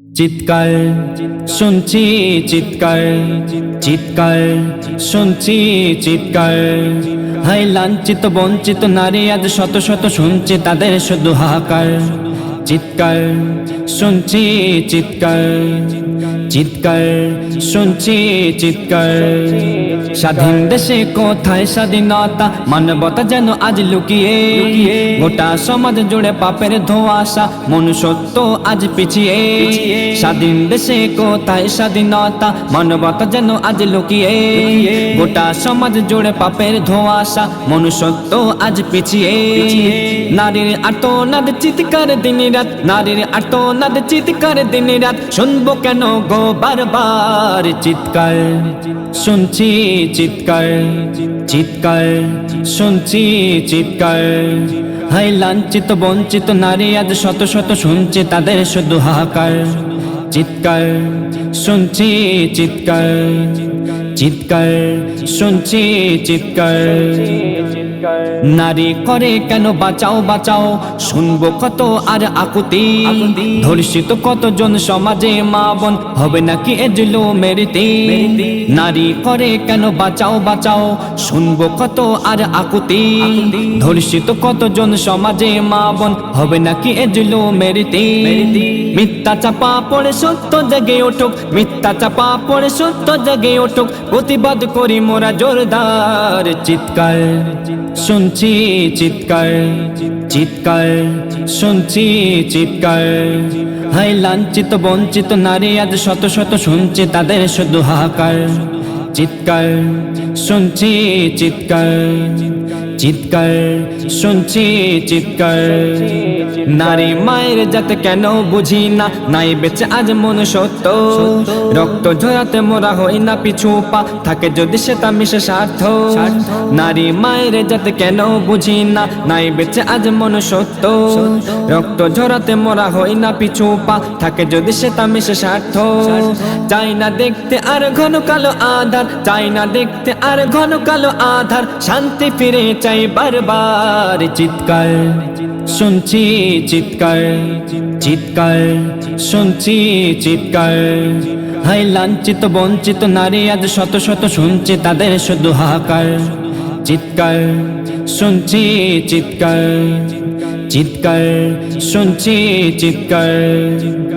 চিৎকার শুনছি চিৎকার চিৎকার শুনছি চিৎকার। হাই লাঞ্ছিত, বঞ্চিত নারী আজ শত শত শুনছে তাদের শুধু হাহাকার। চিৎকার শুনছি চিৎকার। চিৎকার, শুনছি চিৎকার। স্বাধীন দেশে কোথায় স্বাধীনতা? মানবতা যেন আজ লুকিয়ে। গোটা সমাজ জুড়ে পাপের ধোঁয়াশা মনুষ্যত্ব আজ পিছিয়ে। স্বাধীন দেশে কোথায় স্বাধীনতা? মানবতা যেন আজ লুকিয়ে। গোটা সমাজ জুড়ে পাপের ধোঁয়াশা মনুষ্যত্ব আজ পিছিয়ে। নারীর আর্তনাদ, চিৎকার দিন রাত নারীর আর্তনাদ, চিৎকার দিন রাত শুনব কেন গো বারবার চিৎকার। শুনছি চিৎকার চিৎকার, শুনছি চিৎকার। হাই লাঞ্ছিত, বঞ্চিত নারী আজ শত শত শুনছে তাদের শুধু হাহাকার। চিৎকার, শুনছি চিৎকার চিৎকার, শুনছি চিৎকার। নারী করে কেন বাঁচাও বাঁচাও? শুনব কত আর আকুতি। ধর্ষিত কতজন সমাজে মা বোন? হবে নাকি এজলো মেরিতে? নারী করে কেন বাঁচাও বাঁচাও? শুনব কত আর আকুতি। ধর্ষিত কতজন সমাজে মা বোন? হবে নাকি এজলো মেরিতে। মিথ্যা চাপা পড়ে সত্য জেগে উঠুক। মিথ্যা চাপা পড়ে সত্য জেগে উঠুক। প্রতিবাদ করি মোরা জোরদার চিৎকার। শুনছি চিৎকার চিৎকার, শুনছি চিৎকার। হাই লাঞ্ছিত, বঞ্চিত নারী আজ শত শত শুনছি তাদের শুধু হাহাকার। চিৎকার, শুনছি চিৎকার চিৎকার, শুনছি চিৎকার। নারী মায়ের যাতে কেন বুঝি না? নাই বেঁচে আজ মন সত্য। রক্ত ঝরাতে মোরা হই না পিছু পা, থাকে যদি সেটা মিশে স্বার্থ। নারী মায়ের যাতে কেন বুঝি না? নাই বেঁচে আজ মন সত্য। রক্ত ঝরাতে মোরা হই না পিছু পা, থাকে যদি সেটা মিশে স্বার্থ। চাই না দেখতে আর ঘন কালো আধার, চাই না দেখতে আর ঘন কালো আধার, শান্তি ফিরে চাই বারবার চিৎকার। শুনছি চিৎকার চিৎকার, শুনছি চিৎকার। হাই লাঞ্ছিত, বঞ্চিত নারী আজ শত শত শুনছি তাদের শুধু হাহাকার। চিৎকার, শুনছি চিৎকার চিৎকার, শুনছি চিৎকার।